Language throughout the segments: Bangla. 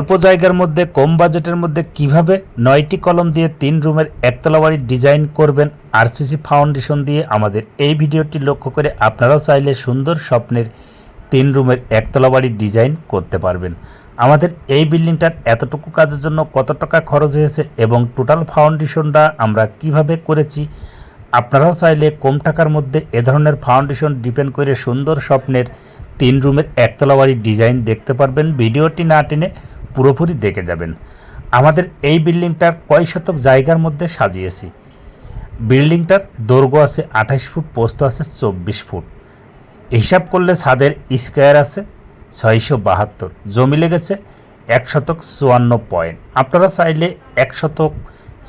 অল্প জায়গার মধ্যে, কম বাজেটের মধ্যে কীভাবে নয়টি কলম দিয়ে তিন রুমের একতলা বাড়ির ডিজাইন করবেন আরসিসি ফাউন্ডেশন দিয়ে আমাদের এই ভিডিওটি লক্ষ্য করে আপনারাও চাইলে সুন্দর স্বপ্নের তিন রুমের একতলা বাড়ির ডিজাইন করতে পারবেন। আমাদের এই বিল্ডিংটার এতটুকু কাজের জন্য কত টাকা খরচ হয়েছে এবং টোটাল ফাউন্ডেশনটা আমরা কীভাবে করেছি, আপনারাও চাইলে কম টাকার মধ্যে এ ধরনের ফাউন্ডেশন ডিপেন্ড করে সুন্দর স্বপ্নের তিন রুমের একতলা বাড়ির ডিজাইন দেখতে পারবেন। ভিডিওটি না টেনে পুরোপুরি দেখে যাবেন। আমাদের এই বিল্ডিংটার কয় শতক জায়গার মধ্যে সাজিয়েছি। বিল্ডিংটার দৈর্ঘ্য আছে আঠাশ ফুট, পোস্ত আছে চব্বিশ ফুট। হিসাব করলে ছাদের স্কোয়ার আছে ছয়শো বাহাত্তর। জমি লেগেছে এক শতক চুয়ান্ন পয়েন্ট। আপনারা চাইলে এক শতক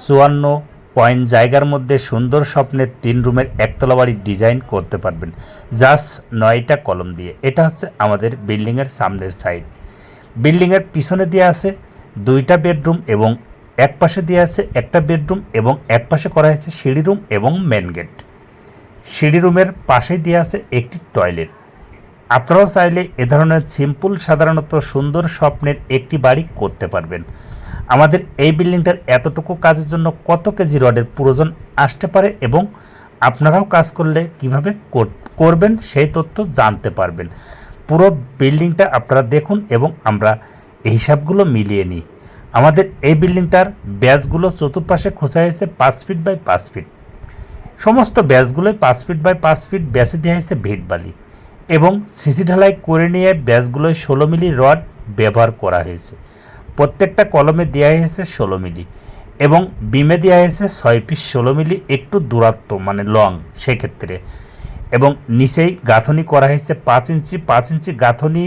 চুয়ান্ন পয়েন্ট জায়গার মধ্যে সুন্দর স্বপ্নের তিন রুমের একতলা বাড়ির ডিজাইন করতে পারবেন। জাস্ট নয়টা কলম দিয়ে। এটা হচ্ছে আমাদের বিল্ডিংয়ের সামনের সাইড। বিল্ডিংয়ের পিছনে দিয়ে আছে দুইটা বেডরুম এবং এক পাশে দিয়ে আছে একটা বেডরুম এবং এক পাশে করা হয়েছে সিঁড়ি রুম এবং মেন গেট সিঁড়ি রুমের পাশেই দিয়ে আছে একটি টয়লেট আপনারাও চাইলে এ ধরনের সিম্পল সাধারণত সুন্দর স্বপ্নের একটি বাড়ি করতে পারবেন। আমাদের এই বিল্ডিংটার এতটুকু কাজের জন্য কত কেজি রডের প্রয়োজন আসতে পারে এবং আপনারাও কাজ করলে কীভাবে করবেন সেই তথ্য জানতে পারবেন। পুরো বিল্ডিংটা আপনারা দেখুন এবং আমরা এই হিসাবগুলো মিলিয়ে নিই। আমাদের এই বিল্ডিংটার ব্যাসগুলো চতুর্পাশে খোঁচা হয়েছে পাঁচ ফিট বাই পাঁচ ফিট। সমস্ত ব্যাসগুলোই পাঁচ ফিট বাই পাঁচ ফিট ব্যাসে দেওয়া হয়েছে ভিট বালি এবং সিসি ঢালাই করে নিয়ে ব্যাসগুলোয় ষোলো মিলি রড ব্যবহার করা হয়েছে। প্রত্যেকটা কলমে দেওয়া হয়েছে ষোলো মিলি এবং বিমে দেওয়া হয়েছে ছয় পিস ষোলো মিলি একটু দূরত্ব মানে লং সেক্ষেত্রে। এবং নিচেই গাঁথনি করা হয়েছে পাঁচ ইঞ্চি পাঁচ ইঞ্চি গাঁথনি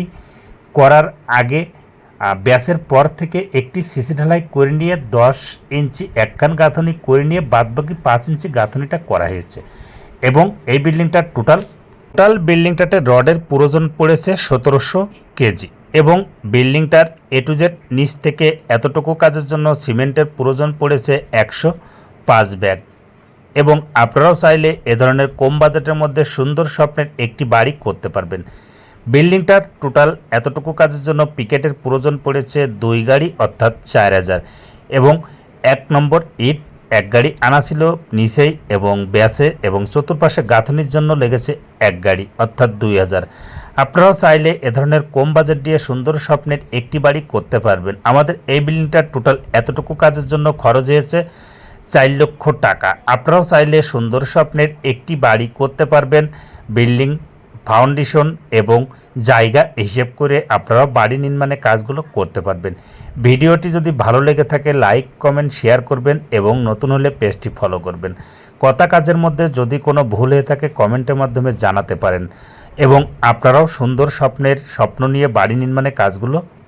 করার আগে ব্যাসের পর থেকে একটি সিসি ঢালাই করে নিয়ে দশ ইঞ্চি একখান গাঁথনি করে নিয়ে বাদবাকি পাঁচ ইঞ্চি গাঁথনিটা করা হয়েছে। এবং এই বিল্ডিংটার টোটাল টোটাল বিল্ডিংটাতে রডের প্রয়োজন পড়েছে সতেরোশো কেজি। এবং বিল্ডিংটার এ টু জেড নিচ থেকে এতটুকু কাজের জন্য সিমেন্টের প্রয়োজন পড়েছে একশো পাঁচ ব্যাগ। এবং আপনারাও চাইলে এ ধরনের কম বাজেটের মধ্যে সুন্দর স্বপ্নের একটি বাড়ি করতে পারবেন। বিল্ডিংটার টোটাল এতটুকু কাজের জন্য পিকেটের প্রয়োজন পড়েছে দুই গাড়ি, অর্থাৎ চার হাজার। এবং এক নম্বর ইট, এক গাড়ি আনা ছিল নিচেই এবং ব্যাসে এবং চতুর্পাশে গাঁথনির জন্য লেগেছে এক গাড়ি, অর্থাৎ দুই হাজার। আপনারাও চাইলে এ ধরনের কম বাজেট দিয়ে সুন্দর স্বপ্নের একটি বাড়ি করতে পারবেন। আমাদের এই বিল্ডিংটার টোটাল এতটুকু কাজের জন্য খরচ হয়েছে চার লক্ষ টাকা। আপনারাও চাইলে সুন্দর স্বপ্নের একটি বাড়ি করতে পারবেন, বিল্ডিং, ফাউন্ডেশন এবং জায়গা হিসেব করে আপনারাও বাড়ি নির্মাণে কাজগুলো করতে পারবেন। ভিডিওটি যদি ভালো লেগে থাকে, লাইক, কমেন্ট, শেয়ার করবেন এবং নতুন হলে পেজটি ফলো করবেন। কথা কাজের মধ্যে যদি কোনো ভুল হয়ে থাকে, কমেন্টের মাধ্যমে জানাতে পারেন এবং আপনারাও সুন্দর স্বপ্নের স্বপ্ন নিয়ে বাড়ি নির্মাণে কাজগুলো